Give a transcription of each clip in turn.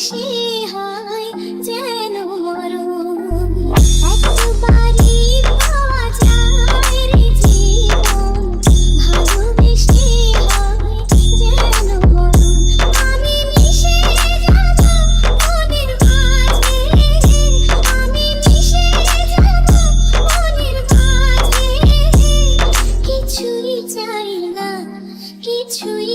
নিশিহায় হয় যেন মরণ মাঝে আমি মিশে যাব মনের কিছুই চাই কিছুই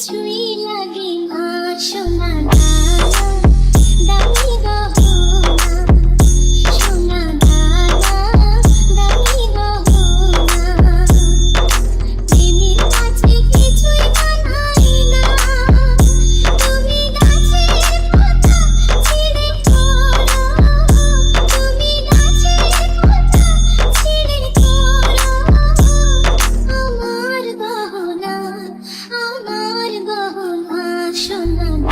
কিছুই লাগে না শোনা Remember.